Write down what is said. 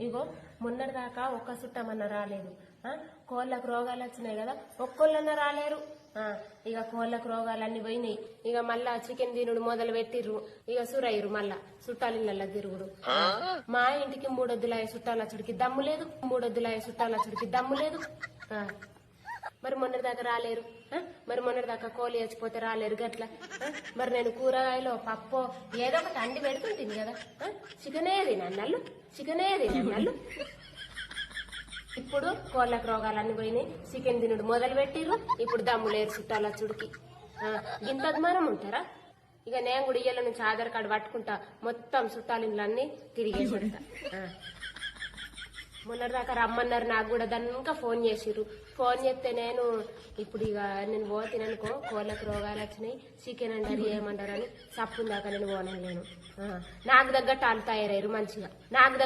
ఇగో మొన్నటిదాకా ఒక్క చుట్టమన్న రాలేదు. ఆ, కోళ్ళకు రోగాలు వచ్చినాయి కదా ఒక్కోళ్ళన్న రాలేరు. ఆ, ఇక కోళ్ళకు రోగాలన్నీ పోయినాయి. ఇక మళ్ళా చికెన్ తినుడు మొదలు పెట్టిర్రు. ఇక సురయ్యరు మళ్ళా చుట్టాలిళ్ళ తిరుగుడు. ఆ, మా ఇంటికి మూడొద్దులాయ చుట్టాల చుడికి దమ్ము లేదు. మూడొద్దులాయ చుట్టాల చుడికి దమ్ము లేదు. మరి మొన్నటిదాకా రాలేరు? మరి మొన్నటిదాకా కోలి చచ్చిపోతే రాలేరు గట్ల? మరి నేను కూరగాయలు పప్పు ఏదో ఒకటి అండి పెడుతుంటుంది కదా? చికెనే తినన్నళ్ళు చికెనే తినన్నళ్ళు ఇప్పుడు కోళ్ళకు రోగాలన్నీ పోయినాయి చికెన్ తినుడు మొదలు పెట్టిర్రు ఇప్పుడు దమ్ము లేరు చుట్టాల చుడికి ఇంత అభిమానం ఉంటారా ఇక నేను కూడా ఇయ్యాల నుంచి ఆధార్ కార్డు పట్టుకుంటా మొత్తం చుట్టాలు ఇళ్ళన్నీ తిరిగేసి పెడతా. మొన్నటిదాకా రమ్మన్నారు నాకు కూడా దాన్ని ఇంకా ఫోన్ చేసిర్రు. ఫోన్ చేస్తే నేను ఇప్పుడు ఇక నేను పోతిననుకో కోళ్ళకు రోగాలు వచ్చినాయి చికెన్ అంటారు ఏమంటారు అని సప్పుందాకా నేను పోనలేను. నాకు తగ్గట్టు వాళ్ళు తయారయ్యారు మంచిగా. నాకు